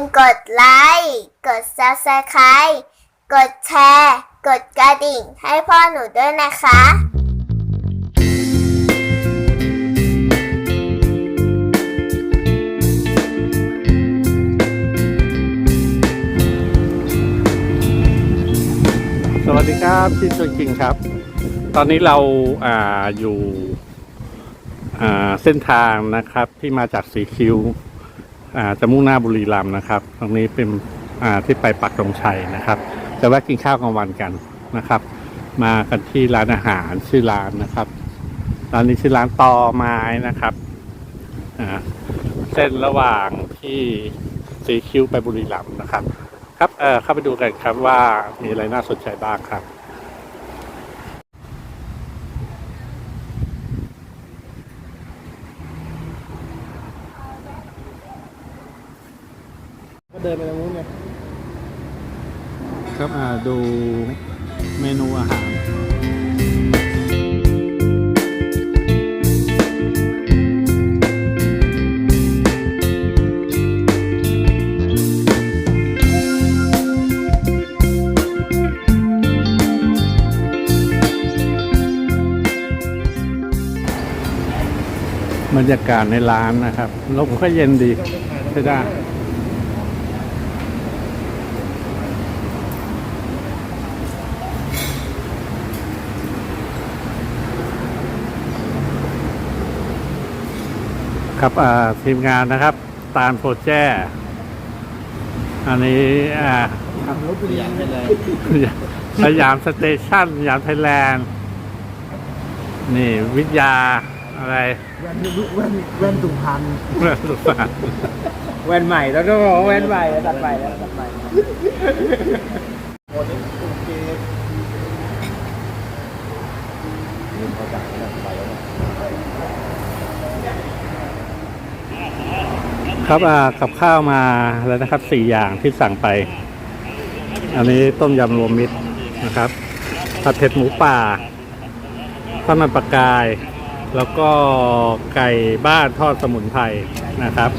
มกดไลค์ กด Subscribe กดแชร์ กดกระดิ่งให้พ่อหนูด้วยนะคะ สวัสดีครับชินชวนคิงครับ ตอนนี้เราอ่าอยู่อ่าเส้นทางนะครับที่มาจากสีคิ้ว จะมุ่งหน้าบุรีรัมย์นะครับ ตรงนี้เป็นที่ไปปักตรงชัยนะครับจะแวะกินข้าวกลางวันกันนะครับ มากันที่ร้านอาหารชื่อร้านนะครับร้านนี้ชื่อร้านตอไม้นะครับเส้นระหว่างที่สีคิ้วไปบุรีรัมย์นะครับ ครับเข้าไปดูกันครับว่ามีอะไรน่าสนใจบ้างครับ ก็เดินไปตรงนู้นไงครับอ่าดูเมนูอาหารบรรยากาศในร้านนะครับลมก็เย็นดีใช่ได้ ครับอ่าทีมงานนะครับ ตาลโพแจ้ อันนี้อ่าขับรถไปเรียนไปเลยสยามสเตชันสยามไทยแลนด์นี่วิทยาอะไรแว่นแว่นแว่นสุพรรณเรื่องสุสานแว่นใหม่แล้วก็บอกว่าแว่นใหม่แล้วตัดใหม่แล้วตัดใหม่โอ้นี่โอเค ครับอ่ากับข้าวมาแล้วนะครับสี่อย่างที่สั่งไป อันนี้ต้มยำรวมมิตรนะครับผัดเผ็ดหมูป่าข้าวมันปลากาย แล้วก็ไก่บ้านทอดสมุนไพรนะครับ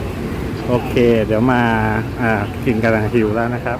โอเค เดี๋ยวมาอ่ากินกันหิวแล้วนะครับ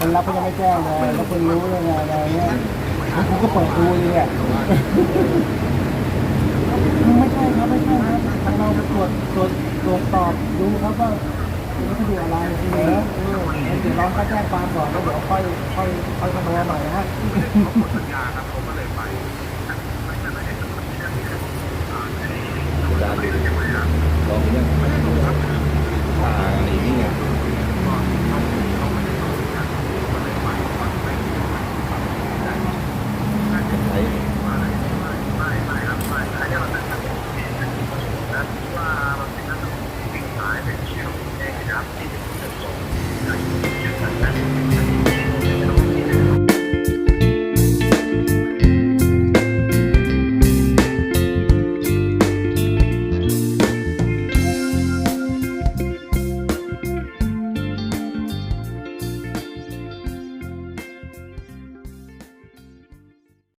รับเขายังไม่แจ้งเลยแล้วคนรู้เลยไงอะไรเงี้ยแล้วกูก็เปิดดูเลยอะไม่ใช่ครับไม่ใช่ครับทางเราไปตรวจตรวจตรวจสอบดูครับว่าเป็นวัสดุอะไรจริงๆนะเออเดี๋ยวเราก็แจ้งความก่อนแล้วเดี๋ยวค่อยค่อยค่อยมาดูหน่อยนะฮะลองเรื่องอ่าหนีนี่ไง